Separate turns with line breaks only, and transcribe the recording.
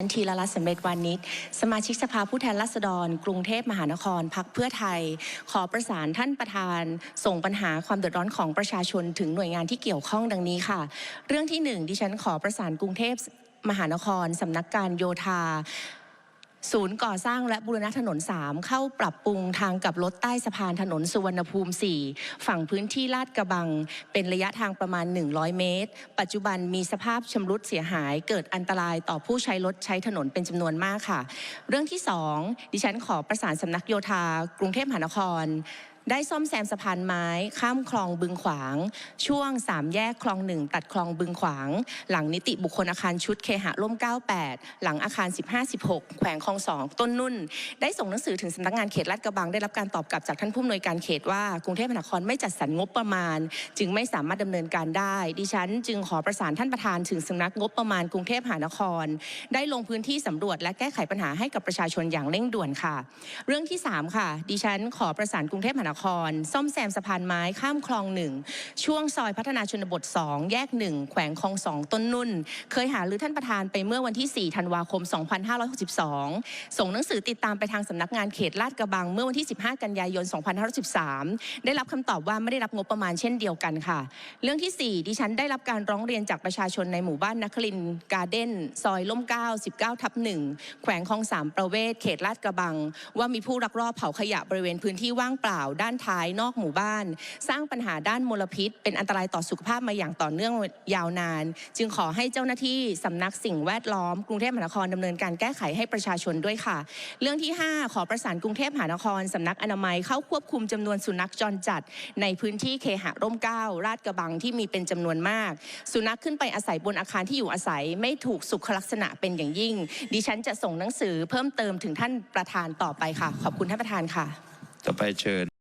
ทีละรัตน์สำเร็จวานิชสมาชิกสภาผู้แทนราษฎร กรุงเทพมหานครพักเพื่อไทย ขอประสานท่านประธาน ส่งปัญหาความเดือดร้อนของประชาชนถึงหน่วยงานที่เกี่ยวข้องดังนี้ค่ะ เรื่องที่หนึ่งดิฉันขอประสานกรุงเทพมหานครสำนักการโยธา ศูนย์ก่อสร้างและบูรณะถนน 3 เข้าปรับปรุงทางกับรถใต้สะพานถนนสุวรรณภูมิ 4 ฝั่งพื้นที่ลาดกระบัง เป็นระยะทางประมาณ 100 เมตร ปัจจุบันมีสภาพชำรุดเสียหาย เกิดอันตรายต่อผู้ใช้รถใช้ถนนเป็นจำนวนมากค่ะ เรื่องที่ 2 ดิฉันขอประสานสำนักโยธากรุงเทพมหานคร ได้ซ่อมแซมสะพานไม้ ข้ามคลองบึงขวาง ช่วง 3 แยกคลองหนึ่งตัดคลองบึงขวาง หลังนิติบุคคลอาคารชุดเคหะร่ม 98 หลังอาคาร 15-16 แขวงคลองสองต้นนุ่น ได้ส่งหนังสือถึงสำนักงานเขตลาดกระบังได้รับการตอบกลับจากท่านผู้อำนวยการเขตว่ากรุงเทพมหานครไม่จัดสรรงบประมาณ จึงไม่สามารถดำเนินการได้ ดิฉัน จึงขอประสานท่านประธานถึงสำนักงบประมาณกรุงเทพมหานคร ได้ลงพื้นที่สำรวจและแก้ไขปัญหาให้กับประชาชนอย่างเร่งด่วนค่ะ เรื่องที่ 3 ค่ะ ดิฉันขอประสานกรุงเทพมหานครซ่อมแซมสะพานไม้ข้ามคลองหนึ่งช่วงซอยพัฒนาชนบท 2 แยก1แขวงคลองสองต้นนุ่น เคยหาหรือท่านประธานไปเมื่อวันที่ 4 ธันวาคม 2562 ส่งหนังสือติดตามไปทางสำนักงานเขตลาดกระบังเมื่อวันที่ 15 กันยายน 2513ได้รับคำตอบว่าไม่ได้รับงบประมาณเช่นเดียวกันค่ะ เรื่องที่ 4 ดิฉันได้รับการร้องเรียนจากประชาชนในหมู่บ้านนักลินการ์เด้นซอยล่ม 9 19ทับ1แขวงคลองสามประเวศเขตลาดกระบัง ว่ามีผู้ลักลอบเผาขยะบริเวณพื้นที่ว่างเปล่าด้านท้ายนอกหมู่บ้าน สร้างปัญหาด้านมลพิษ เป็นอันตรายต่อสุขภาพมาอย่างต่อเนื่องยาวนาน จึงขอให้เจ้าหน้าที่สำนักสิ่งแวดล้อมกรุงเทพมหานครดำเนินการแก้ไขให้ประชาชนด้วยค่ะ เรื่องที่ 5 ขอประสานกรุงเทพมหานครสำนักอนามัยเข้าควบคุมจำนวนสุนัขจรจัด ในพื้นที่เคหะร่มเกล้าลาดกระบังที่มีเป็นจำนวนมาก สุนัขขึ้นไปอาศัยบนอาคารที่อยู่อาศัยไม่ถูกสุขลักษณะเป็นอย่างยิ่ง ดิฉันจะส่งหนังสือเพิ่มเติมถึงท่านประธานต่อไปค่ะ ขอบคุณท่านประธานค่ะ
ต่อไปเชิญ